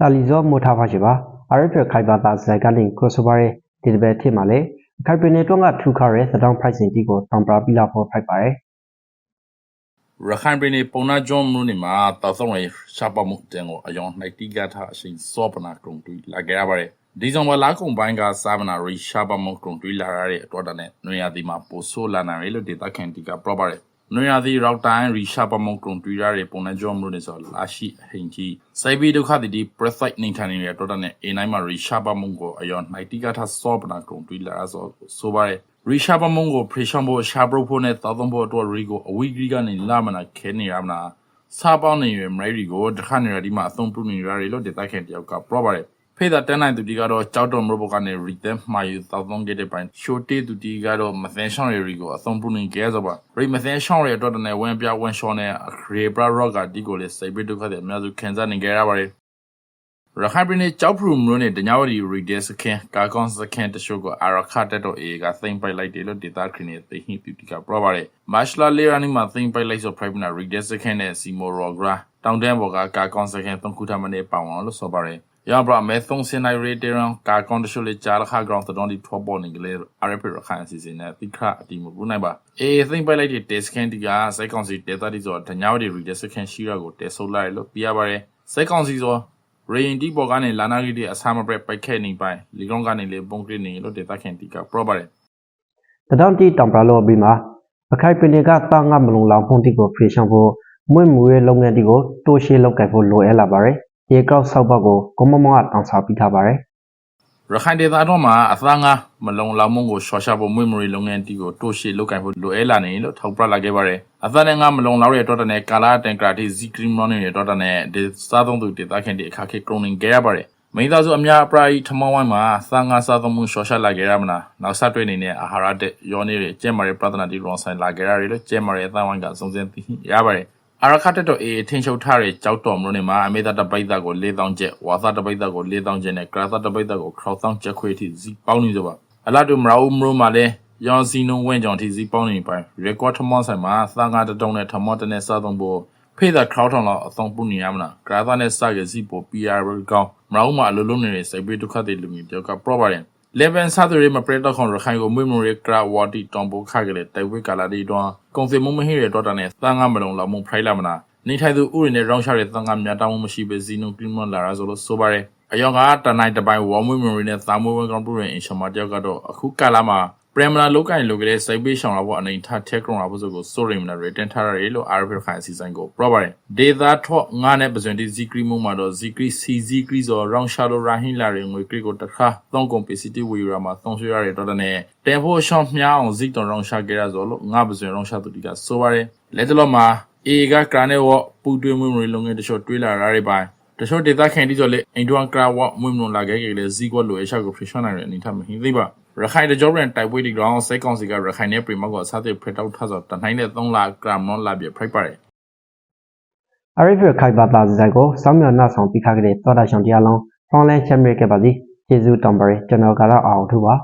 တာလီဇောမိုထားပါရှိပါအရဖရခိုင်ဘာသာဇိုင်ကလင်ကိုဆိုဘာရဲ့ဒီဘက်ထစ်မှာလေခိုင်ပနေတွန်းကထူခါရဲသတောင်းဖိုက်စင်တီကိုတောင်ပရာပီလာဖို့ဖိုက်ပါတယ်ရခိုင်ပြည်နယ်ပုံနာကျွန်းမြို့နယ်မှာတောက်ဆောင်ရရှားပမှုတင်ကိုအယောင်နိုင်တိကထအရှိန်စောပနာကုံတူလာခဲ့ရပါတယ် ဒီဇွန်ဘာလကုန်ပိုင်းကစာမနာရီရှားပမှုကုံတူလာရတဲ့အတွက်တည်းနွေရာသီမှာပိုဆိုးလာနိုင်တယ်လို့ဒေတာခန်တီကပြောပါတယ်နွေရာသီရောက်တိုင်းရီရှားပမှုကုံတူရတဲ့ပုံနာကျွန်းမြို့နယ်ဆိုလာရှိအဟင်ကြီးစိုက်ပြီးဒုက္ခတိဒီပရက်ဖိုက်နေထိုင်နေတဲ့အတွက်တည်းအနိုင်မှာရီရှားပမှုကိုအယောင်နိုင်တိကထစောပနာကုံတူလာရဆိုဆိုပါတယ်ရီရှာပမုံကိုဖရီရှန်ဖို့ရှာပရိုဖို့နဲ့တောက်သုံးဖို့အတွက်ရီကိုအဝီဂရီကနေလာမနာခဲနေရမနာစားပေါင်းနေရမရီကိုတခါနေရဒီမှာအသုံးပြုနေရတယ်လို့ဒေတာခင်တယောက်ကပြောပါတယ် ဖေးတာတန်းနိုင်သူတီကတော့ကြောက်တော်မလို့ကနေရီသက်မှာယူတောက်သုံးခဲ့တဲ့ပိုင်းရှိုတေးသူတီကတော့မသန်ရှောင်းရီကိုအသုံးပြုနေကြဆိုပါရီမသန်ရှောင်းရီအတွက်တည်းဝင်ပြဝင်ရှောင်းနဲ့ရေဘရာရော့ကဒီကိုလေစိတ်ပိဒုက္ခတဲ့အများစုခံစားနေကြရပါတယ်ရခိုင်ပြည်နယ်ကြောက်ဖရူမြို့နယ်တညဝတီရီဒက်စခင်ကာကွန်စခင်တရှို့ကိုအာရခတက်တော့အေကသိမ့်ပိုက်လိုက်တယ်လို့ဒေတာခရီနဲ့သိဟိတူတီကပြောပါတယ်မတ်လာလေရာနီမှာသိမ့်ပိုက်လိုက်ဆို private ရီဒက်စခင်နဲ့စီမိုရောဂရာတောင်တန်းဘော်ကကာကွန်စခင်သုံးခုထမနဲ့ပေါအောင်လို့ဆိုပါတယ် ရပါမဲသုံးစင်နိုင်ရီတေရန်ကာကွန်တရှို့လေဂျာလခါဂရောင်းတတော်ဒီထောပေါ်နေကလေးအာရဖရခိုင်စီစဉ်နဲ့တိခအတီမဘူးနိုင်ပါအေးသိမ့်ပိုက်လိုက်တဲ့ test scan တီကစိုက်ကောင်စီဒေတာတီဆိုတညဝတီရီဒက်စခင်ရှိရကိုတဲဆုပ်လိုက်လို့ပြရပါတယ်စိုက်ကောင်စီဆိုရေရင်တီပေါ်ကနေလာနာဂီတီအဆာမပရက်ပိုက်ခဲနေပိုင်လီကောင်ကနေလေပုံကရနေလို့ဒေတာခင်တီကပရောပါတယ်တတောင်းတီတောင်ပရာလောပြီးမှာအခိုင်ပနေကတာငါမလုံလောက်ဖုန်တီကိုဖရီရှန်ဖို့မွေ့မူရဲ့လုပ်ငန်းတီကိုတိုးရှင်းလုပ်ကိုင်ဖို့လိုအပ်လာပါတယ် ရေကောက်ဆောက်ဘက်ကိုကိုမမောကတောင်းစားပြီးထားပါတယ်ရခိုင်ဒေသတော့မှာအသားငါမလုံလောက်မှုကိုရှော့ရှာဖို့မွေးမရီလုပ်ငန်းတီကိုတိုးရှည်လုပ်ကိုင်ဖို့လိုအပ်လာနေလို့ထောက်ပြလာခဲ့ပါတယ်အသားနဲ့ငါမလုံလောက်တဲ့တော့တဲ့ကာလာတန်ကရာတီဇီကရီမွန်နေတဲ့တော့တဲ့ဒီစားသုံးသူဒေသခင်တွေအခါခေကရုံနေခဲ့ရပါတယ်မိသားစုအများအပြားထမောင်းဝိုင်းမှာသာငါစားသုံးမှုရှော့ရှာလာခဲ့ရမလားနောက်ဆက်တွဲနေတဲ့အာဟာရတဲ့ယောနေတွေကျဲမာရဲ့ပဒနာတီရွန်ဆိုင်လာခဲ့ရတယ်လို့ကျဲမာရဲ့အသားဝိုင်းကစုံစမ်းသိရပါတယ် အရခတ်တော့အေးထင်းချုပ်ထားတဲ့ကြောက်တော်မလို့နေမှာအမေသာတပိတ်သားကို၄000ကျပ်ဝါသာတပိတ်သားကို၄000ကျပ်နဲ့ကရာသာတပိတ်သားကို6000ကျပ်ခွေထိစီပေါင်းနေကြပါအလားတူမရာဦးမလို့မှာလဲရောင်စီနုံဝင်းကြောင်ထိစီပေါင်းနေပိုင်ရက်ကွာထမောဆိုင်မှာသာငါတတုံးနဲ့ထမောတနဲ့စားသုံးဖို့ဖေးသာခေါထောင်လောက်အဆုံးပုနေရမလားကရာသာနဲ့စရစီပို PR ကောင်းမရာဦးမှာအလိုလုံးနေတဲ့စိတ်ပေးဒုက္ခတွေလူမျိုးတယောက်က proper 11ဆာသူရေးမပရက်တော့ခွန်ရခိုင်ကိုမွေးမရကရာဝတီတောင်ပိုခါကလေးတိုင်ဝဲကာလာဒီတော့ကုံစင်မမဟိရတော့တာနဲ့သာငါမလုံလောက်မှုဖိုင်လာမနာနေထိုင်သူဥရနဲ့ရောင်းချတဲ့သံဃာများတောင်းမှုမရှိပဲဇီနိုကလီမွန်လာရဆိုလို့ဆိုပါတယ်အယောကတနိုင်တပိုင်းဝေါ်မွေးမရီနဲ့သာမွေးဝန်ကောင်ပူရင်အင်ရှမတယောက်ကတော့အခုကာလာမှာ ပရမလာလောက်ကင်လိုကလေးစိုက်ပေးရှောင်လာဖို့အနေထားထက်ကရုံလာဖို့ဆိုကိုစိုးရိမ်မနာ return ထားရတယ်လို့ RF ခိုင်အစီအစဉ်ကို proper ဒေတာထော့ငါနဲ့ပဇွန်တီဇီကရီမုံမှာတော့ဇီကရီစီဇီကရီဆိုရောင်းရှာလိုရာဟင်းလာရင်ငွေကရီကိုတခါသုံးကုန်ပစ္စည်းတီဝီရာမှာသုံးဆွေးရတဲ့တော့တဲ့တဲဖို့ရှောင်းမြအောင်ဇီတော်ရောင်းရှာကြရဆိုလို့ငါပဇွန်ရောင်းရှာသူတီကဆိုပါတယ်လက်တလို့မှာအေကကရနဲ့ဝပူတွင်းမွေးမွေးလုံငယ်တချို့တွေးလာရတဲ့ပိုင်းတချို့ဒေသခံတီဆိုလေအင်ဒွန်ကရာဝမွေးမွေးလာခဲ့ကြလေဇီကွက်လိုအချက်ကိုဖရရှနိုင်တဲ့အနေထားမဟင်းသေးပါ ရခိုင်တကြောပြန်တိုက်ပွဲဒီကောင်စိတ်ကောင်းစီကရခိုင်နဲ့ပရီမော့ကိုအစားသစ်ဖရတောက်ထဆော့တနိုင်တဲ့3လကရမွန်လာပြဖိုက်ပါတယ်အရိဖရခိုင်ဘာသာစကိုစောင်းမြောင်နောက်ဆောင်ပြီးခါကလေးတော်တာရှောင်းတရားလုံးဖောင်းလန်းချမ်ရခဲ့ပါစီကျေးဇူးတောင်းပါတယ်ကျွန်တော်ကတော့အောင်ထူပါ